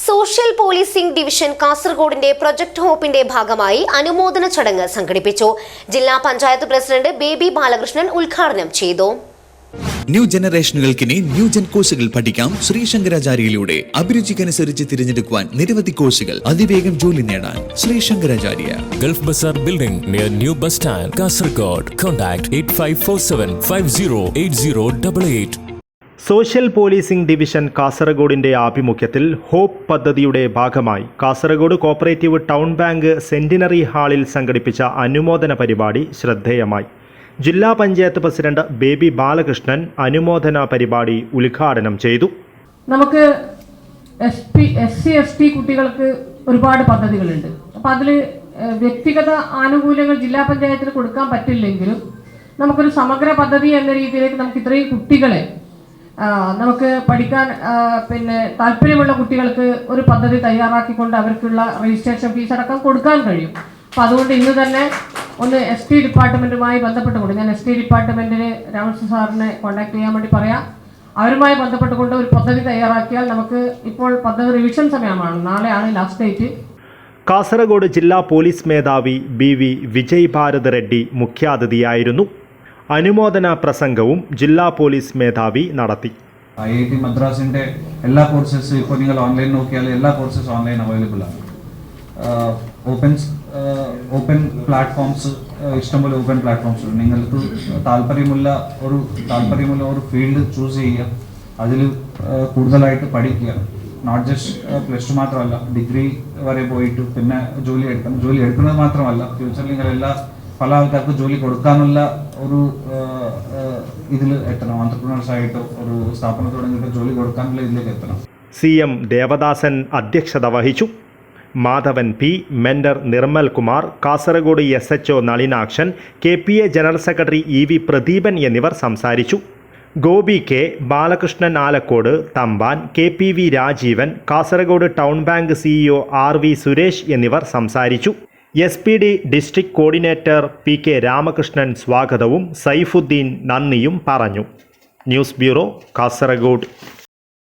Social policing division കാസർഗോഡിന്റെ project ഹോപ്പിന്റെ ഭാഗമായി അനുമോദന ചടങ്ങ് സംഘടിപ്പിച്ചു ജില്ലാ പഞ്ചായത്ത് പ്രസിഡന്റ് ബേബി ബാലകൃഷ്ണൻ ഉദ്ഘാടനം ചെയ്തു ന്യൂ ജനറേഷനുകൾക്കിനി ന്യൂ ജെൻ കോഴ്സുകൾ പഠിക്കാം ശ്രീശങ്കരാചാര്യയിലൂടെ അഭിരുചിക്കനുസരിച്ച് തിരഞ്ഞെടുക്കുവാൻ നിരവധി കോഴ്സുകൾ അതിവേഗം ജോലി നേടാൻ Sreesankaracharya Gulf Bazaar Building near New Bus Stand, Kasargod. Contact 8547 508088. Social policing division കാസർഗോഡിന്റെ ആഭിമുഖ്യത്തിൽ ഹോപ്പ് പദ്ധതിയുടെ ഭാഗമായി Kasaragod cooperative town bank centenary ഹാളിൽ സംഘടിപ്പിച്ച അനുമോദന പരിപാടി ശ്രദ്ധേയമായി. ജില്ലാ പഞ്ചായത്ത് പ്രസിഡന്റ് ബേബി ബാലകൃഷ്ണൻ അനുമോദന പരിപാടി ഉദ്ഘാടനം ചെയ്തു. നമുക്ക് S P S C S T കുട്ടികൾക്ക് ഒരുപാട് പദ്ധതികളുണ്ട്. അപ്പം അതിൽ വ്യക്തിഗത ആനുകൂല്യങ്ങൾ ജില്ലാ പഞ്ചായത്തിന് കൊടുക്കാൻ പറ്റില്ലെങ്കിലും നമുക്കൊരു സമഗ്ര പദ്ധതി എന്ന രീതിയിലേക്ക് നമുക്ക് ഇത്രയും കുട്ടികളെ നമുക്ക് പഠിക്കാൻ പിന്നെ താല്പര്യമുള്ള കുട്ടികൾക്ക് ഒരു പദ്ധതി തയ്യാറാക്കിക്കൊണ്ട് അവർക്കുള്ള രജിസ്ട്രേഷൻ ഫീസ് അടക്കം കൊടുക്കാൻ കഴിയും. അപ്പോൾ അതുകൊണ്ട് ഇന്ന് തന്നെ ഒന്ന് എസ് ടി ഡിപ്പാർട്ട്മെന്റുമായി ബന്ധപ്പെട്ടുകൊണ്ട് ഞാൻ എസ് ടി ഡിപ്പാർട്ട്മെന്റിന് രാമകൃഷ്ണ സാറിനെ കോൺടാക്ട് ചെയ്യാൻ വേണ്ടി പറയാം. അവരുമായി ബന്ധപ്പെട്ടുകൊണ്ട് ഒരു പദ്ധതി തയ്യാറാക്കിയാൽ നമുക്ക് ഇപ്പോൾ പദ്ധതി റിവിഷൻ സമയമാണ്. നാളെയാണ് ലാസ്റ്റ് ഡേറ്റ് കാസർഗോഡ് ജില്ലാ പോലീസ് മേധാവി ബി വി വിജയ് ഭാരത് റെഡ്ഡി മുഖ്യാതിഥിയായിരുന്നു. അനുമോദന പ്രസംഗവും ജില്ലാ പോലീസ് മേധാവി നടത്തി. ഐ ഐ ടി മദ്രാസിന്റെ എല്ലാ കോഴ്സസ് ഇപ്പോൾ നിങ്ങൾ ഓൺലൈൻ നോക്കിയാൽ എല്ലാ കോഴ്സസ് ഓൺലൈൻ അവൈലബിൾ ആണ്. ഓപ്പൺ ഓപ്പൺ പ്ലാറ്റ്ഫോംസ് ഇഷ്ടംപോലെ ഓപ്പൺ പ്ലാറ്റ്ഫോംസ് ഉണ്ട്. നിങ്ങൾക്ക് താല്പര്യമുള്ള ഒരു താല്പര്യമുള്ള ഒരു ഫീൽഡ് ചൂസ് ചെയ്യുക. അതിൽ കൂടുതലായിട്ട് പഠിക്കുക. നോട്ട് ജസ്റ്റ് പ്ലസ് ടു മാത്രമല്ല ഡിഗ്രി വരെ പോയിട്ട് പിന്നെ ജോലി എടുക്കണം. ജോലി എടുക്കുന്നത് മാത്രമല്ല ഫ്യൂച്ചറിൽ നിങ്ങൾ എല്ലാ പല ആൾക്കാർക്ക് ജോലി കൊടുക്കാനുള്ള ഒരു ഇതിൽ എത്തണം. ഓൺടർപ്രണേഴ്സ് ഒരു സ്ഥാപനം തുടങ്ങിയിട്ട് ജോലി കൊടുക്കാനുള്ള ഇതിലേക്ക് എത്തണം. സി എം ദേവദാസൻ അധ്യക്ഷത വഹിച്ചു. Madhavan P mentor Nirmal Kumar Kasaragod S H O Nalinakshan K P A general secretary E V Pradeepan എന്നിവർ സംസാരിച്ചു. Gopi K Balakrishnan Alakode Thampan K P V Rajeevan Kasaragod town bank CEO R V Suresh എന്നിവർ സംസാരിച്ചു. S P D district coordinator P K Ramakrishnan സ്വാഗതവും സൈഫുദ്ദീൻ നന്ദിയും പറഞ്ഞു. News bureau Kasaragod.